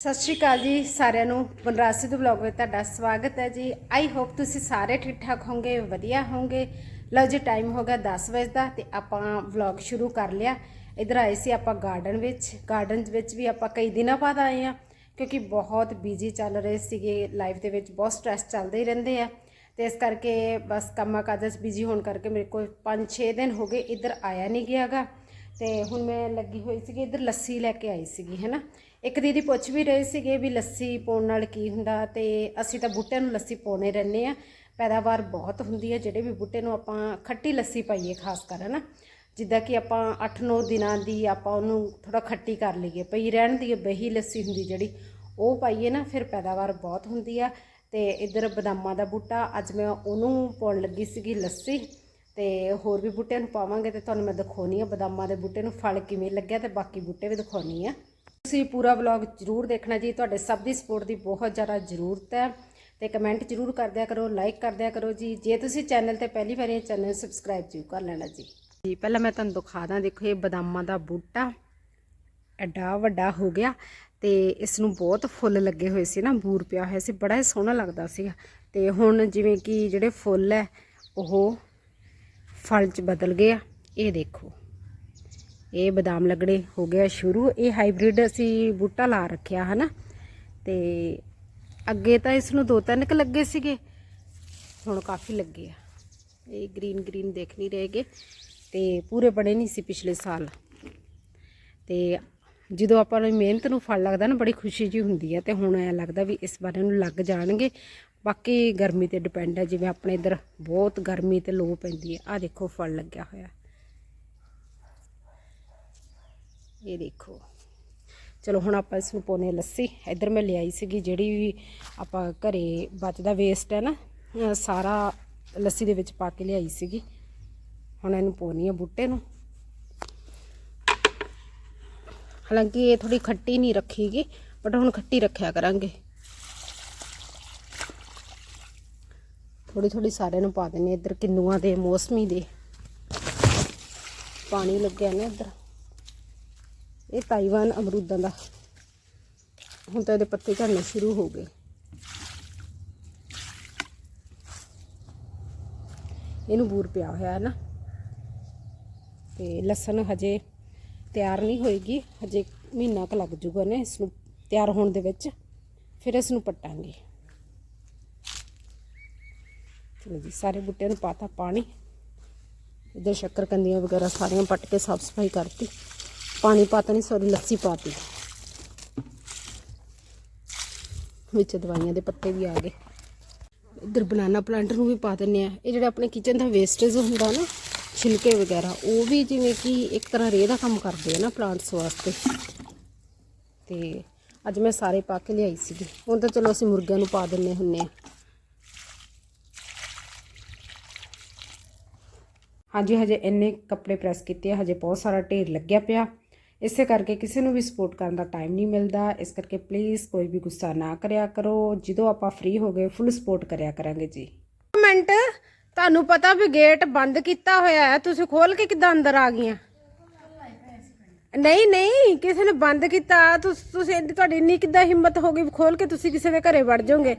ਸਤਿ ਸ਼੍ਰੀ ਅਕਾਲ ਜੀ ਸਾਰਿਆਂ ਨੂੰ ਬਨਰਾਸੀ ਦੇ ਵਲੌਗ ਵਿੱਚ ਤੁਹਾਡਾ ਸਵਾਗਤ ਹੈ ਜੀ। ਆਈ ਹੋਪ ਤੁਸੀਂ ਸਾਰੇ ਠੀਕ ਠਾਕ ਹੋਵੋਗੇ, ਵਧੀਆ ਹੋਵੋਗੇ। ਲਓ ਜੀ ਟਾਈਮ ਹੋ ਗਿਆ 10 ਵਜੇ ਦਾ ਤੇ ਆਪਾਂ ਵਲੌਗ ਸ਼ੁਰੂ ਕਰ ਲਿਆ। ਇਧਰ ਆਏ ਸੀ ਆਪਾਂ ਗਾਰਡਨ ਵਿੱਚ। ਗਾਰਡਨ ਵਿੱਚ ਵੀ ਆਪਾਂ ਕਈ ਦਿਨਾਂ ਬਾਅਦ ਆਏ ਆ ਕਿਉਂਕਿ ਬਹੁਤ ਬਿਜ਼ੀ ਚੱਲ ਰਹੇ ਸੀਗੇ। ਲਾਈਫ ਦੇ ਵਿੱਚ ਬਹੁਤ ਸਟ੍ਰੈਸ ਚੱਲਦੇ ਹੀ ਰਹਿੰਦੇ ਆ। ਤੇ ਇਸ ਕਰਕੇ ਬਸ ਕੰਮਾਂ ਕਾਜਾਂ 'ਚ ਬਿਜ਼ੀ ਹੋਣ ਕਰਕੇ ਮੇਰੇ ਕੋਲ 5-6 ਦਿਨ ਹੋ ਗਏ, ਇੱਧਰ ਆਇਆ ਨਹੀਂ ਗਿਆਗਾ। ਤੇ ਹੁਣ ਮੈਂ ਲੱਗੀ ਹੋਈ ਸੀਗੀ, ਇੱਧਰ ਲੱਸੀ ਲੈ ਕੇ ਆਈ ਸੀਗੀ ਹੈਨਾ ਇੱਕ ਦੀਦੀ ਪੁੱਛ ਵੀ ਰਹੇ ਸੀਗੇ ਵੀ ਲੱਸੀ ਪਾਉਣ ਨਾਲ ਕੀ ਹੁੰਦਾ ਤੇ ਅਸੀਂ ਤਾਂ ਬੂਟਿਆਂ ਨੂੰ ਲੱਸੀ ਪਾਉਣੇ ਰਹਿੰਦੇ ਆ ਪੈਦਾਵਾਰ ਬਹੁਤ ਹੁੰਦੀ ਹੈ, ਜਿਹੜੇ ਵੀ ਬੂਟੇ ਨੂੰ ਆਪਾਂ ਖੱਟੀ ਲੱਸੀ ਪਾਈਏ ਖਾਸ ਕਰ, ਹਨਾ। ਜਿੱਦਾਂ ਕਿ ਆਪਾਂ 8-9 ਦਿਨਾਂ ਦੀ ਆਪਾਂ ਉਹਨੂੰ ਥੋੜਾ ਖੱਟੀ ਕਰ ਲਈਏ, ਪਈ ਰਹਿਣ ਦੀ ਬਹੀ ਲੱਸੀ ਹੁੰਦੀ ਜਿਹੜੀ ਉਹ ਪਾਈਏ ਨਾ, ਫਿਰ ਪੈਦਾਵਾਰ ਬਹੁਤ ਹੁੰਦੀ ਆ। ਤੇ ਇਧਰ ਬਦਾਮਾਂ ਦਾ ਬੂਟਾ, ਅੱਜ ਮੈਂ ਉਹਨੂੰ ਪਾਉਣ ਲੱਗੀ ਸੀਗੀ ਲੱਸੀ ਤੇ ਹੋਰ ਵੀ ਬੂਟਿਆਂ ਨੂੰ ਪਾਵਾਂਗੇ ਤੇ ਤੁਹਾਨੂੰ ਮੈਂ ਦਿਖਾਉਣੀ ਆ ਬਦਾਮਾਂ ਦੇ ਬੂਟੇ ਨੂੰ ਫਲ ਕਿਵੇਂ ਲੱਗਿਆ ਤੇ ਬਾਕੀ ਬੂਟੇ ਵੀ ਦਿਖਾਉਣੀ ਆ। ਤੁਸੀਂ ਪੂਰਾ ਵਲੌਗ ਜ਼ਰੂਰ ਦੇਖਣਾ ਜੀ। ਤੁਹਾਡੇ ਸਭ ਦੀ ਸਪੋਰਟ ਦੀ ਬਹੁਤ ਜ਼ਿਆਦਾ ਜ਼ਰੂਰਤ ਹੈ। ਤੇ ਕਮੈਂਟ ਜ਼ਰੂਰ ਕਰਦਿਆ ਕਰੋ ਲਾਈਕ ਕਰਦਿਆ ਕਰੋ ਜੀ। ਜੇ ਤੁਸੀਂ ਚੈਨਲ ਤੇ ਪਹਿਲੀ ਵਾਰ ਇਹ ਚੈਨਲ ਸਬਸਕ੍ਰਾਈਬ ਜ਼ਰੂਰ ਕਰ ਲੈਣਾ ਜੀ। ਜੀ, ਪਹਿਲਾਂ ਮੈਂ ਤੁਹਾਨੂੰ ਦਿਖਾ ਦਾਂ। ਦੇਖੋ, ਇਹ ਬਦਾਮਾਂ ਦਾ ਬੂਟਾ ਐਡਾ ਵੱਡਾ ਹੋ ਗਿਆ ਤੇ ਇਸ ਨੂੰ ਬਹੁਤ ਫੁੱਲ ਲੱਗੇ ਹੋਏ ਸੀ ਨਾ, ਬੂਰ ਪਿਆ ਹੋਇਆ ਸੀ। ਬੜਾ ਹੀ ਸੋਹਣਾ ਲੱਗਦਾ ਸੀਗਾ। ਤੇ ਹੁਣ ਜਿਵੇਂ ਕਿ ਜਿਹੜੇ ਫੁੱਲ ਹੈ, ਉਹ ਫਲ ਚ ਬਦਲ ਗਏ ਆ। ਇਹ ਦੇਖੋ। ਇਹ ਬਦਾਮ ਲੱਗਣੇ ਹੋ ਗਿਆ ਸ਼ੁਰੂ। ਇਹ ਹਾਈਬ੍ਰਿਡ ਅਸੀਂ ਬੂਟਾ ਲਾ ਰੱਖਿਆ, ਹਨਾ? ਤੇ ਅੱਗੇ ਤਾਂ ਇਸ ਨੂੰ ਦੋ ਤਿੰਨ ਕ ਲੱਗੇ ਸੀਗੇ, ਹੁਣ ਕਾਫੀ ਲੱਗੇ ਆ। ਇਹ ਗ੍ਰੀਨ ਗ੍ਰੀਨ ਦੇਖ ਨਹੀਂ ਰਹੇਗੇ ਤੇ ਪੂਰੇ ਬਣੇ ਨਹੀਂ ਸੀ ਪਿਛਲੇ ਸਾਲ। ਤੇ ਜਦੋਂ ਆਪਾਂ ਨੂੰ ਮਿਹਨਤ ਨੂੰ ਫਲ ਲੱਗਦਾ ਨਾ, ਬੜੀ ਖੁਸ਼ੀ ਜੀ ਹੁੰਦੀ ਹੈ ਤੇ ਹੁਣ ਐ ਲੱਗਦਾ ਵੀ ਇਸ ਬਾਰੇ ਨੂੰ ਲੱਗ ਜਾਣਗੇ। ਬਾਕੀ ਗਰਮੀ ਤੇ ਡਿਪੈਂਡ ਹੈ ਜਿਵੇਂ ਆਪਣੇ ਇੱਧਰ ਬਹੁਤ ਗਰਮੀ ਤੇ ਲੋ ਪੈਂਦੀ ਹੈ ਆ ਦੇਖੋ, ਫਲ ਲੱਗਿਆ ਹੋਇਆ। ਇਹ ਦੇਖੋ। ਚਲੋ ਹੁਣ ਆਪਾਂ ਇਸ ਨੂੰ ਪਾਉਨੇ ਲੱਸੀ। ਇੱਧਰ ਮੈਂ ਲਿਆਈ ਸੀਗੀ ਜਿਹੜੀ ਵੀ ਆਪਾਂ ਘਰੇ ਬਚਦਾ ਵੇਸਟ ਹੈ ਨਾ ਸਾਰਾ ਲੱਸੀ ਦੇ ਵਿੱਚ ਪਾ ਕੇ ਲਿਆਈ ਸੀਗੀ। ਹੁਣ ਇਹਨੂੰ ਪਾਉਣੀ ਆ ਬੂਟੇ ਨੂੰ। ਹਾਲਾਂਕਿ ਇਹ ਥੋੜੀ ਖੱਟੀ ਨਹੀਂ ਰੱਖੀਗੀ ਬਟ ਹੁਣ ਖੱਟੀ ਰੱਖਿਆ ਕਰਾਂਗੇ। ਥੋੜੀ ਥੋੜੀ ਸਾਰਿਆਂ ਨੂੰ ਪਾ ਦਿੰਨੇ ਇੱਧਰ ਕਿੰਨੂਆਂ ਦੇ, ਮੌਸਮੀ ਦੇ। ਪਾਣੀ ਲੱਗਿਆ ਨਾ ਇੱਧਰ। ਇਹ ਤਾਈਵਾਨ ਅਮਰੂਦਾਂ ਦਾ। ਹੁਣ ਤਾਂ ਇਹਦੇ ਪੱਤੇ ਝੜਨੇ ਸ਼ੁਰੂ ਹੋ ਗਏ। ਇਹਨੂੰ ਬੂਰ ਪਿਆ ਹੋਇਆ ਹੈ ਨਾ। ਤੇ ਲਸਣ ਹਜੇ ਤਿਆਰ ਨਹੀਂ ਹੋਏਗੀ। ਹਜੇ ਮਹੀਨਾ ਕੁ ਲੱਗ ਜੂਗਾ ਨੇ ਇਸ ਨੂੰ ਤਿਆਰ ਹੋਣ ਦੇ ਵਿੱਚ। ਫਿਰ ਇਸ ਨੂੰ ਪੱਟਾਂਗੇ। ਚਲੋ ਜੀ, ਸਾਰੇ ਬੂਟਿਆਂ ਨੂੰ ਪਾਤਾ ਪਾਣੀ। ਇਧਰ ਸ਼ੱਕਰਕੰਦੀਆਂ ਵਗੈਰਾ ਸਾਰੀਆਂ ਪੱਟ ਕੇ ਸਾਫ਼ ਸਫ਼ਾਈ ਕਰਤੀ। ਪਾਣੀ ਪਾਤਾ ਨਹੀਂ, ਸੌਰੀ, ਲੱਸੀ ਪਾਤੀ। ਵਿੱਚ ਦਵਾਈਆਂ ਦੇ ਪੱਤੇ ਵੀ ਆ ਗਏ। ਇਧਰ ਬਨਾਨਾ ਪਲਾਂਟ ਨੂੰ ਵੀ ਪਾ ਦਿੰਨੇ ਆ ਇਹ ਜਿਹੜਾ ਆਪਣੇ ਕਿਚਨ ਦਾ ਵੇਸਟੇਜ ਹੁੰਦਾ ਨਾ, ਛਿਲਕੇ ਵਗੈਰਾ, ਉਹ ਵੀ ਜਿਵੇਂ ਕਿ ਇੱਕ ਤਰ੍ਹਾਂ ਰੇਹ ਦਾ ਕੰਮ ਕਰਦੇ ਆ ਨਾ ਪਲਾਂਟਸ ਵਾਸਤੇ। ਤੇ ਅੱਜ ਮੈਂ ਸਾਰੇ ਪਾ ਕੇ ਲਿਆਈ ਸੀਗੀ। ਹੁਣ ਤਾਂ ਚਲੋ ਅਸੀਂ ਮੁਰਗਿਆਂ ਨੂੰ ਪਾ ਦਿੰਨੇ ਹੁੰਨੇ ਆ ਹਾਂਜੀ, ਹਜੇ ਇੰਨੇ ਕੱਪੜੇ ਪ੍ਰੈਸ ਕੀਤੇ ਆ, ਹਜੇ ਬਹੁਤ ਸਾਰਾ ਢੇਰ ਲੱਗਿਆ ਪਿਆ। ਇਸੇ ਕਰਕੇ ਕਿਸੇ ਨੂੰ ਵੀ ਸਪੋਰਟ ਕਰਨ ਦਾ ਟਾਈਮ ਨਹੀਂ ਮਿਲਦਾ। ਇਸ ਕਰਕੇ ਪਲੀਜ਼ ਕੋਈ ਵੀ ਗੁੱਸਾ ਨਾ ਕਰਿਆ ਕਰੋ। ਜਦੋਂ ਆਪਾਂ ਫ੍ਰੀ ਹੋ ਗਏ ਫੁੱਲ ਸਪੋਰਟ ਕਰਿਆ ਕਰਾਂਗੇ ਜੀ। ਮਿੰਟ ਤੁਹਾਨੂੰ ਪਤਾ ਵੀ ਗੇਟ ਬੰਦ ਕੀਤਾ ਹੋਇਆ ਹੈ। ਤੁਸੀਂ ਖੋਲ ਕੇ ਕਿੱਦਾਂ ਅੰਦਰ ਆ ਗਈਆਂ? ਨਹੀਂ ਨਹੀਂ, ਕਿਸੇ ਨੇ ਬੰਦ ਕੀਤਾ। ਤੁਸੀਂ ਤੁਹਾਡੀ ਇੰਨੀ ਕਿੱਦਾਂ ਹਿੰਮਤ ਹੋ ਗਈ ਖੋਲ ਕੇ ਤੁਸੀਂ ਕਿਸੇ ਦੇ ਘਰੇ ਵੜ ਜਾਓਗੇ?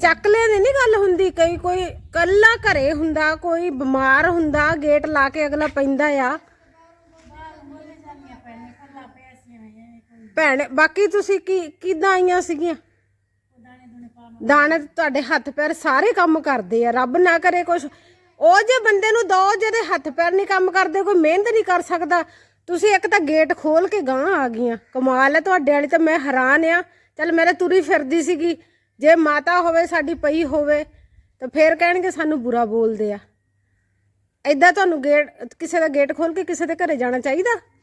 ਚੱਕ ਲਿਆ ਦੀ ਨਹੀਂ ਗੱਲ ਹੁੰਦੀ ਕਈ, ਕੋਈ ਕੱਲਾ ਘਰੇ ਹੁੰਦਾ, ਕੋਈ ਬਿਮਾਰ ਹੁੰਦਾ ਗੇਟ ਲਾ ਕੇ ਅਗਲਾ ਪੈਂਦਾ ਆ। ਭੈਣ, ਬਾਕੀ ਤੁਸੀਂ ਕੀ, ਕਿਦਾਂ ਆਈਆਂ ਸੀਗੀਆਂ? ਦਾਣੇ ਤੁਹਾਡੇ ਹੱਥ ਪੈਰ ਸਾਰੇ ਕੰਮ ਕਰਦੇ ਆ, ਰੱਬ ਨਾ ਕਰੇ ਕੁਛ। ਉਹ ਜੇ ਬੰਦੇ ਨੂੰ ਦੋ ਜਿਹਦੇ ਹੱਥ ਪੈਰ ਨਹੀਂ ਕੰਮ ਕਰਦੇ, ਕੋਈ ਮਿਹਨਤ ਨਹੀਂ ਕਰ ਸਕਦਾ। ਤੁਸੀਂ ਇੱਕ ਤਾਂ ਗੇਟ ਖੋਲ ਕੇ ਗਾਂ ਆ ਗਈਆਂ। ਕਮਾਲ ਹੈ ਤੁਹਾਡੇ ਵਾਲੀ ਤਾਂ ਮੈਂ ਹੈਰਾਨ ਆ। ਚੱਲ ਮੇਰੇ ਤੁਰੀ ਫਿਰਦੀ ਸੀਗੀ। ਜੇ ਮਾਤਾ ਹੋਵੇ, ਸਾਡੀ ਪਈ ਹੋਵੇ, ਤਾਂ ਫੇਰ ਕਹਿਣਗੇ ਸਾਨੂੰ ਬੁਰਾ ਬੋਲਦੇ ਆ। ਐਦਾਂ ਤੁਹਾਨੂੰ ਗੇਟ, ਕਿਸੇ ਦਾ ਗੇਟ ਖੋਲ ਕੇ ਕਿਸੇ ਦੇ ਘਰੇ ਜਾਣਾ ਚਾਹੀਦਾ?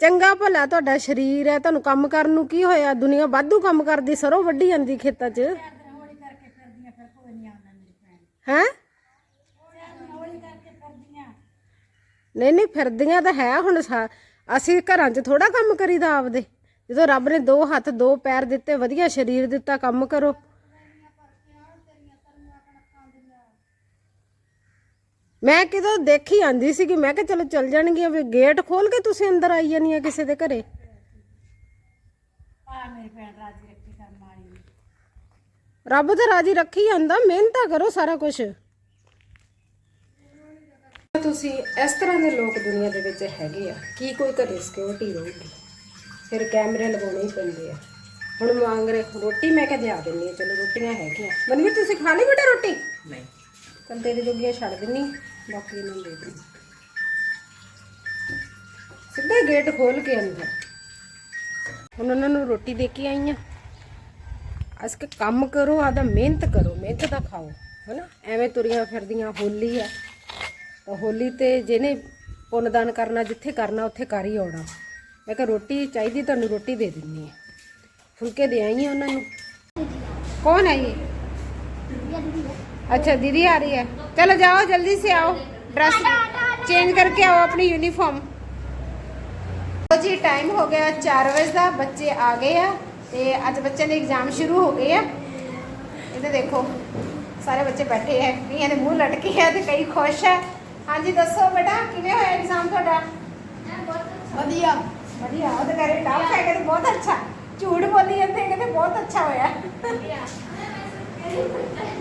ਚੰਗਾ ਭਲਾ ਤੁਹਾਡਾ ਸਰੀਰ ਹੈ, ਤੁਹਾਨੂੰ ਕੰਮ ਕਰਨ ਨੂੰ ਕੀ ਹੋਇਆ? ਦੁਨੀਆ ਵਾਧੂ ਕੰਮ ਕਰਦੀ, ਸਰੋਂ ਵੱਢੀ ਜਾਂਦੀ ਖੇਤਾਂ 'ਚ। ਹੈ? ਨਹੀਂ ਨਹੀਂ, ਫਿਰਦੀਆਂ ਤਾਂ ਹੈ ਹੁਣ ਸਾ- ਅਸੀਂ ਘਰਾਂ 'ਚ ਥੋੜਾ ਕੰਮ ਕਰੀਦਾ ਆਪਦੇ। ਜਦੋਂ ਰੱਬ ਨੇ ਦੋ ਹੱਥ, ਦੋ ਪੈਰ ਦਿੱਤੇ, ਵਧੀਆ ਸਰੀਰ ਦਿੱਤਾ, ਕੰਮ ਕਰੋ। ਮੈਂ ਕਿਦੋਂ ਦੇਖੀ ਆਂਦੀ ਸੀ ਕਿ ਮੈਂ ਕਿਹਾ ਚਲੋ ਚੱਲ ਜਾਣਗੀਆਂ ਵੀ ਗੇਟ ਖੋਲ ਕੇ ਤੁਸੀਂ ਅੰਦਰ ਆਈ ਜਾਨੀਆਂ ਕਿਸੇ ਦੇ ਘਰੇ। ਆ ਮੇਰੀ ਭੈਣ ਰਾਜੀ ਰੱਖੀ ਕਰਨ ਵਾਲੀ। ਰੱਬ ਤੇ ਰਾਜੀ ਰੱਖੀ ਜਾਂਦਾ ਮਿਹਨਤਾਂ ਕਰੋ ਸਾਰਾ ਕੁਝ ਤੁਸੀਂ ਇਸ ਤਰ੍ਹਾਂ ਦੇ ਲੋਕ ਦੁਨੀਆ ਦੇ ਵਿੱਚ ਹੈਗੇ ਆ ਕੀ ਕੋਈ ਘਰੇ ਸਿਕਿਉਰਿਟੀ ਰਹੂਗੀ? ਫਿਰ ਕੈਮਰੇ ਲਗਾਉਣੇ ਹੀ ਪੈਂਦੇ ਆ। ਹੁਣ ਮੰਗ ਰਹੇ ਰੋਟੀ ਮੈਂ ਕਿਹਾ ਦਿਆ ਦਿੰਨੀ ਆ ਚਲੋ ਰੋਟੀਆਂ ਹੈਗੀਆਂ। ਮਨਵੀਰ ਤੁਸੀਂ ਖਾ ਲਈ ਬੇਟਾ ਰੋਟੀ? ਨਹੀਂ। ਚਲ ਤੇਰੇ ਜੋਗੀਆਂ ਛੱਡ ਦਿੰਨੀ ਬਾਕੀ ਇਹਨਾਂ ਦੇ ਦੇ ਸਿੱਧਾ ਗੇਟ ਖੋਲ ਕੇ ਅੰਦਰ। ਹੁਣ ਉਹਨਾਂ ਨੂੰ ਰੋਟੀ ਦੇ ਕੇ ਆਈ ਆ। ਅਸ ਕੰਮ ਕਰੋ, ਆਦਾ ਮਿਹਨਤ ਕਰੋ, ਮਿਹਨਤ ਦਾ ਖਾਓ, ਹੈਨਾ? ਐਵੇਂ ਤੁਰੀਆਂ ਫਿਰਦੀਆਂ, ਹੋਲੀ ਆ। ਤਾਂ ਹੋਲੀ ਤੇ ਜਿਹਨੇ ਪੁੰਨਦਾਨ ਕਰਨਾ, ਜਿੱਥੇ ਕਰਨਾ, ਉੱਥੇ ਕਰ ਹੀ ਆਉਣਾ। ਮੈਂ ਕਿਹਾ ਰੋਟੀ ਚਾਹੀਦੀ, ਤੁਹਾਨੂੰ ਰੋਟੀ ਦੇ ਦਿੰਨੀ ਆ। ਫੁਲਕੇ ਦੇ ਆਈ ਆ ਉਹਨਾਂ ਨੂੰ। ਕੌਣ ਹੈ ਇਹ? अच्छा दीदी आ रही है चलो जाओ जल्दी से आओ ड्रेस चेंज करके आओ अपनी यूनिफॉर्म ਜੀ ਟਾਈਮ ਹੋ ਗਿਆ 4 ਵਜੇ ਦਾ ਬੱਚੇ ਆ ਗਏ ਆ ਤੇ ਅੱਜ ਬੱਚਿਆਂ ਦੇ ਐਗਜ਼ਾਮ ਸ਼ੁਰੂ ਹੋ ਗਏ ਆ ਇਹਦੇ ਦੇਖੋ ਸਾਰੇ ਬੱਚੇ ਬੈਠੇ ਆ ਕਈਆਂ ਦੇ ਮੂੰਹ ਲਟਕੇ ਆ ਤੇ ਕਈ ਖੁਸ਼ ਆ ਹਾਂਜੀ ਦੱਸੋ ਬੇਟਾ ਕਿਵੇਂ ਹੋਇਆ ਐਗਜ਼ਾਮ ਤੁਹਾਡਾ ਵਧੀਆ ਵਧੀਆ ਉਹ ਤਾਂ ਕਹ ਰਹੇ ਟਫ ਹੈ ਕਿ ਬਹੁਤ ਅੱਛਾ ਝੂਠ ਬੋਲੀ ਜਾਂਦੇ ਕਹਿੰਦੇ ਬਹੁਤ ਅੱਛਾ ਹੋਇਆ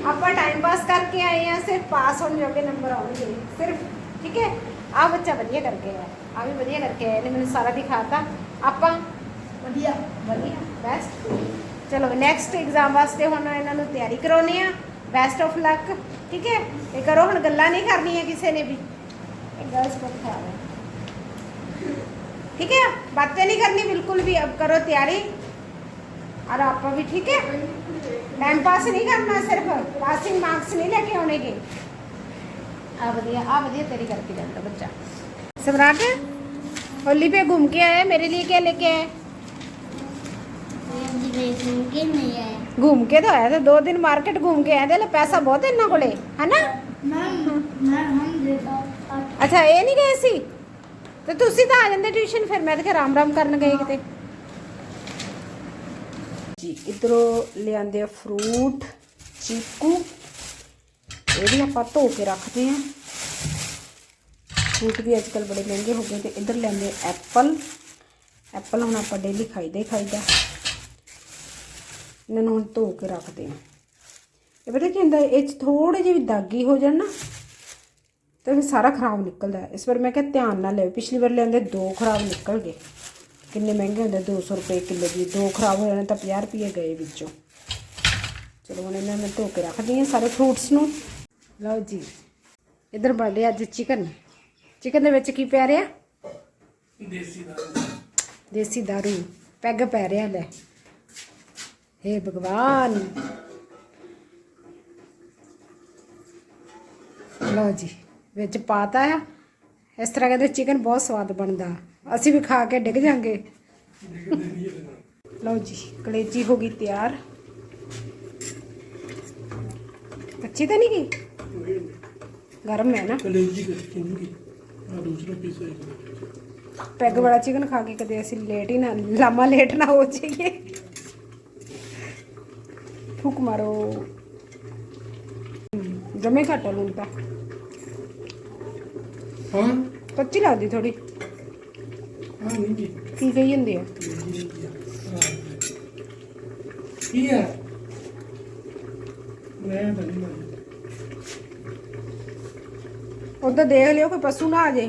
ਆਪਾਂ ਟਾਈਮ ਪਾਸ ਕਰਕੇ ਆਏ ਆ ਸਿਰਫ ਪਾਸ ਹੋਣ ਜੋਗੇ ਨੰਬਰ ਆਉਣਗੇ ਸਿਰਫ ਠੀਕ ਹੈ ਆ ਬੱਚਾ ਵਧੀਆ ਕਰਕੇ ਆਇਆ ਆ ਵੀ ਵਧੀਆ ਕਰਕੇ ਆਇਆ ਇਹਨੇ ਮੈਨੂੰ ਸਾਰਾ ਦਿਖਾਤਾ ਆਪਾਂ ਵਧੀਆ ਵਧੀਆ ਬੈਸਟ ਚਲੋ ਨੈਕਸਟ ਐਗਜ਼ਾਮ ਵਾਸਤੇ ਹੁਣ ਇਹਨਾਂ ਨੂੰ ਤਿਆਰੀ ਕਰਾਉਣੀ ਆ ਬੈਸਟ ਆਫ ਲੱਕ ਠੀਕ ਹੈ ਇਹ ਕਰੋ ਹੁਣ ਗੱਲਾਂ ਨਹੀਂ ਕਰਨੀਆਂ ਕਿਸੇ ਨੇ ਵੀ ਇਹ ਗਰਲਸ को ਖਾ रहे ठीक है बातें नहीं करनी बिल्कुल भी अब करो तैयारी और आप भी ठीक है टाइम पास नहीं करना सिर्फ पासिंग मार्क्स नहीं लेके आने के आ बढ़िया आ बढ़िया तेरी करके जाता बच्चा सम्राट होली पे घूम के आया मेरे लिए क्या लेके आए घूम के तो आया था दो दिन मार्केट घूम के आए थे ले पैसा बहुत है इन्हों कोले है ना ਅੱਛਾ ਇਹ ਨਹੀਂ ਗਏ ਸੀ ਤੇ ਤੁਸੀਂ ਤਾਂ ਆ ਜਾਂਦੇ ਟਿਊਸ਼ਨ ਫਿਰ ਮੈਂ ਤਾਂ ਰਾਮ ਰਾਮ ਕਰਨ ਗਏ ਕਿਤੇ ਜੀ ਇਧਰੋਂ ਲਿਆਂਦੇ ਆ ਫਰੂਟ ਚੀਕੂ। ਇਹ ਵੀ ਆਪਾਂ ਧੋ ਕੇ ਰੱਖਦੇ ਆ। ਫਰੂਟ ਵੀ ਅੱਜ ਕੱਲ ਬੜੇ ਮਹਿੰਗੇ ਹੋ ਗਏ ਤੇ ਇਧਰ ਲਿਆਂਦੇ ਐਪਲ ਐਪਲ ਹੁਣ ਆਪਾਂ ਡੇਲੀ ਖਾਈਦੇ ਹੀ ਖਾਈਦਾ। ਇਹਨਾਂ ਨੂੰ ਹੁਣ ਧੋ ਕੇ ਰੱਖਦੇ ਆ। ਇਹ ਪਤਾ ਕੀ ਹੁੰਦਾ, ਇਹ 'ਚ ਥੋੜੇ ਜਿਹੇ ਵੀ ਦਾਗੀ ਹੋ ਜਾਣ ਨਾ, ਤੇ ਫਿਰ ਸਾਰਾ ਖਰਾਬ ਨਿਕਲਦਾ। ਇਸ ਵਾਰ ਮੈਂ ਕਿਹਾ ਧਿਆਨ ਨਾਲ ਲਿਓ ਪਿਛਲੀ ਵਾਰ ਲਿਆਂਦੇ ਦੋ ਖਰਾਬ ਨਿਕਲ ਗਏ। ਕਿੰਨੇ ਮਹਿੰਗੇ ਹੁੰਦੇ? 200 ਰੁਪਏ ਕਿਲੋ ਦੀ। ਦੋ ਖਰਾਬ ਹੋ ਜਾਣੇ ਤਾਂ 50 ਰੁਪਏ ਗਏ ਵਿੱਚੋਂ। ਚਲੋ ਹੁਣ ਇਹਨਾਂ ਨੂੰ ਧੋ ਕੇ ਰੱਖਦੀ ਹਾਂ ਸਾਰੇ ਫਰੂਟਸ ਨੂੰ। ਲਓ ਜੀ ਇਧਰ ਬਣ ਰਿਹਾ ਅੱਜ ਚਿਕਨ ਚਿਕਨ ਦੇ ਵਿੱਚ ਕੀ ਪੈ ਰਿਹਾ? ਦੇਸੀ ਦਾ ਦੇਸੀ ਦਾਰੂ। ਪੈਗ ਪੈ ਰਿਹਾ ਲੈ। ਹੇ ਭਗਵਾਨ। ਲਓ ਜੀ ਵਿੱਚ ਪਾਤਾ ਆ। ਇਸ ਤਰ੍ਹਾਂ ਕਹਿੰਦੇ ਚਿਕਨ ਬਹੁਤ ਸਵਾਦ ਬਣਦਾ। ਅਸੀਂ ਵੀ ਖਾ ਕੇ ਡਿੱਗ ਜਾਾਂਗੇ। ਲਓ ਜੀ ਕਲੇਜੀ ਹੋ ਗਈ ਤਿਆਰ। ਕੱਚੀ ਤਾਂ ਨਹੀਂ ਗਈ? ਗਰਮ ਹੈ ਨਾ। ਕਲੇਜੀ ਕਰਕੇ ਨਹੀਂ ਆ ਦੂਸਰਾ ਪੀਸ ਹੈ ਪੈਗ ਵਾਲਾ ਚਿਕਨ ਖਾ ਕੇ ਕਦੇ ਅਸੀਂ ਲੇਟ ਹੀ ਨਾ ਲਾਮਾ ਲੇਟ ਨਾ ਹੋ ਜਾਈਏ। ਫੂਕ ਮਾਰੋ। ਜਮੇ ਘੱਟ ਲੂਣ ਤਾਂ। ਹਾਂ। ਕੱਚੀ ਲੱਗਦੀ ਥੋੜੀ ਕੀ ਕਹੀ ਹੁੰਦੀ ਆ? ਕੀ ਆ? ਮੈਂ ਉਧਰ ਦੇਖ ਲਿਓ ਕੋਈ ਪਸ਼ੂ ਨਾ ਆ ਜੇ।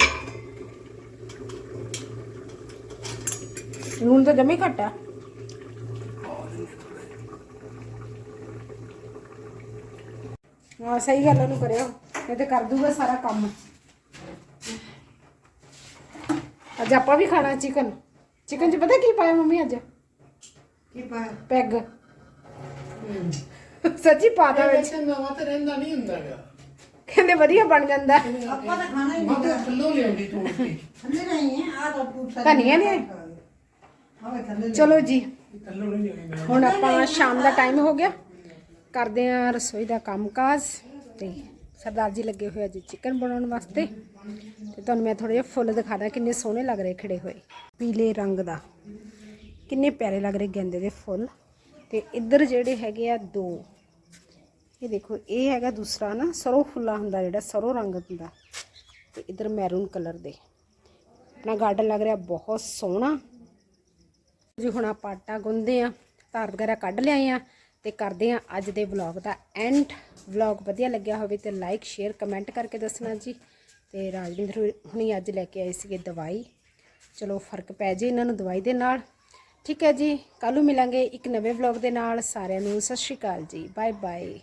ਲੂਣ ਤਾਂ ਜਮੇ ਘੱਟ ਆ। ਹਾਂ ਸਹੀ ਗੱਲ ਉਹਨੂੰ ਕਰਿਓ। ਇਹ ਤੇ ਕਰ ਦੂਗਾ ਸਾਰਾ ਕੰਮ। ਅੱਜ ਆਪਾਂ ਵੀ ਖਾਣਾ ਚਿਕਨ। ਚਿਕਨ 'ਚ ਪਤਾ ਕੀ ਪਾਇਆ ਮੰਮੀ ਅੱਜ? ਕੀ ਪਾਇਆ? ਪੈਗ। ਸੱਚੀ ਪਾਤਾ ਵਿੱਚ। ਵੈਸੇ ਨਵਾਂ ਤਾਂ ਰਹਿੰਦਾ ਨਹੀਂ ਹੁੰਦਾ ਗਾ। ਕਹਿੰਦੇ ਵਧੀਆ ਬਣ ਜਾਂਦਾ ਆਪਾਂ ਤਾਂ ਖਾਣਾ ਹੀ ਮੈਂ ਤਾਂ ਥੱਲੋਂ ਲਿਆਉਂਦੀ ਤੋੜ ਕੇ। ਥੱਲੇ ਨਹੀਂ ਹੈ ਆ ਤਾਂ ਪੂਛਾ ਧਨੀਆ ਨੇ ਹਾਂ? ਥੱਲੇ ਚਲੋ ਜੀ। ਥੱਲੋਂ ਨਹੀਂ ਲਿਆਉਂਦੀ ਹੁਣ ਆਪਾਂ ਸ਼ਾਮ ਦਾ ਟਾਈਮ ਹੋ ਗਿਆ। ਕਰਦੇ ਆਂ ਰਸੋਈ ਦਾ ਕੰਮਕਾਜ ਤੇ ਸਰਦਾਰ ਜੀ ਲੱਗੇ ਹੋਏ ਅੱਜ ਚਿਕਨ ਬਣਾਉਣ ਵਾਸਤੇ। ਤੇ ਤੁਹਾਨੂੰ ਮੈਂ ਥੋੜੇ ਜਿਹਾ ਫੁੱਲ ਦਿਖਾਦਾ ਕਿੰਨੇ ਸੋਹਣੇ ਲੱਗ ਰਹੇ ਖਿੜੇ ਹੋਏ। ਪੀਲੇ ਰੰਗ ਦਾ। ਕਿੰਨੇ ਪਿਆਰੇ ਲੱਗ ਰਹੇ ਗੈਂਦੇ ਦੇ ਫੁੱਲ। ਤੇ ਇੱਧਰ ਜਿਹੜੇ ਹੈਗੇ ਆ ਦੋ। ਇਹ ਦੇਖੋ, ਇਹ ਹੈਗਾ ਦੂਸਰਾ ਨਾ, ਸਰੋਂ ਫੁੱਲਾ ਹੁੰਦਾ ਜਿਹੜਾ, ਸਰੋਂ ਰੰਗ ਹੁੰਦਾ। ਤੇ ਇੱਧਰ ਮੈਰੂਨ ਕਲਰ ਦੇ। ਆਪਣਾ ਗਾਰਡਨ ਲੱਗ ਰਿਹਾ, ਬਹੁਤ ਸੋਹਣਾ। ਜੀ ਹੁਣ ਆਪਾਂ ਆਟਾ ਗੁੰਨਦੇ ਆ ਧਾਰ ਵਗੈਰਾ ਕੱਢ ਲਿਆਏ ਆ। ਤੇ ਕਰਦੇ ਹਾਂ ਅੱਜ ਦੇ ਵਲੌਗ ਦਾ ਐਂਡ ਵਲੌਗ ਵਧੀਆ ਲੱਗਿਆ ਹੋਵੇ ਤੇ ਲਾਈਕ ਸ਼ੇਅਰ ਕਮੈਂਟ ਕਰਕੇ ਦੱਸਣਾ ਜੀ। ਤੇ ਰਾਜਵਿੰਦਰ ਹੁਣੀ ਅੱਜ ਲੈ ਕੇ ਆਏ ਸੀਗੇ ਦਵਾਈ। ਚਲੋ ਫ਼ਰਕ ਪੈ ਜੇ ਇਹਨਾਂ ਨੂੰ ਦਵਾਈ ਦੇ ਨਾਲ। ਠੀਕ ਹੈ ਜੀ ਕੱਲ ਨੂੰ ਮਿਲਾਂਗੇ ਇੱਕ ਨਵੇਂ ਵਲੌਗ ਦੇ ਨਾਲ। ਸਾਰਿਆਂ ਨੂੰ ਸਤਿ ਸ਼੍ਰੀ ਅਕਾਲ ਜੀ। Bye bye